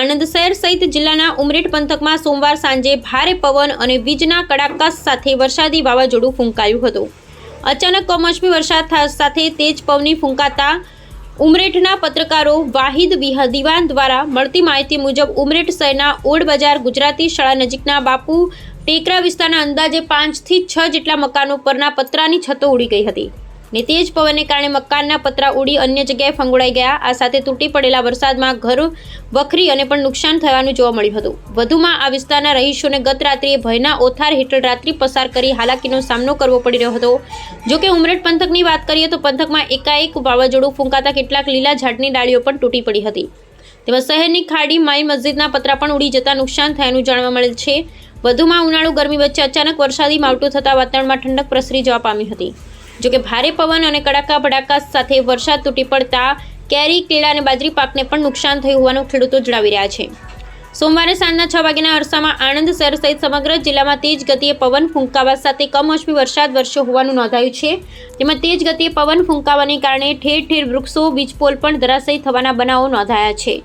આણંદ શહેર સહિત જિલ્લાના ઉમરેઠ પંથકમાં સોમવાર સાંજે ભારે પવન અને વીજના કડાકા સાથે વરસાદી વાવાઝોડું ફૂંકાયું હતું. અચાનક કમોસમી વરસાદ સાથે તેજ પવની ફૂંકાતા ઉમરેઠના પત્રકારો વાહિદ વિહ- દિવાન દ્વારા મળતી માહિતી મુજબ ઉમરેઠ શહેરના ઓડ બજાર ગુજરાતી શાળા નજીકના બાપુ ટેકરા વિસ્તારના અંદાજે પાંચથી છ જેટલા મકાનો પરના પતરાની છતો ઉડી ગઈ હતી. ને તેજ પવનને કારણે મકાનના પતરા ઉડી અન્ય જગ્યાએ ફંગોળાઈ ગયા. આ સાથે તૂટી પડેલા વરસાદમાં ઘર વખરી અને પણ નુકસાન થવાનું જોવા મળ્યું હતું. વધુમાં આ વિસ્તારના રહીશોને ગત રાત્રિએ ભયના ઓથાર હેઠળ રાત્રિ પસાર કરી હાલાકીનો સામનો કરવો પડી રહ્યો હતો. જો કે ઉમરેઠ પંથકની વાત કરીએ તો પંથકમાં એકાએક વાવાઝોડું ફૂંકાતા કેટલાક લીલા ઝાડની ડાળીઓ પણ તૂટી પડી હતી. તેમાં શહેરની ખાડી, માઈ મસ્જિદના પતરા પણ ઉડી જતા નુકસાન થયાનું જાણવા મળેલ છે. વધુમાં ઉનાળુ ગરમી વચ્ચે અચાનક વરસાદી માવઠું થતાં વાતાવરણમાં ઠંડક પ્રસરી જવા પામી હતી. જોકે ભારે પવન અને કડાકા ભડાકા સાથે વરસાદ તૂટી પડતા કેરી, કેળા અને બાજરી પાકને પણ નુકસાન થયું હોવાનું ખેડૂતો જણાવી રહ્યા છે. સોમવારે સાંજના છ વાગ્યાના અરસામાં આણંદ શહેર સહિત સમગ્ર જિલ્લામાં તેજ ગતિએ પવન ફૂંકાવા સાથે કમોસમી વરસાદ વરસ્યો હોવાનું નોંધાયું છે. તેમાં તેજ ગતિએ પવન ફૂંકાવાને કારણે ઠેર ઠેર વૃક્ષો, વીજપોલ પણ ધરાશયી થવાના બનાવો નોંધાયા છે.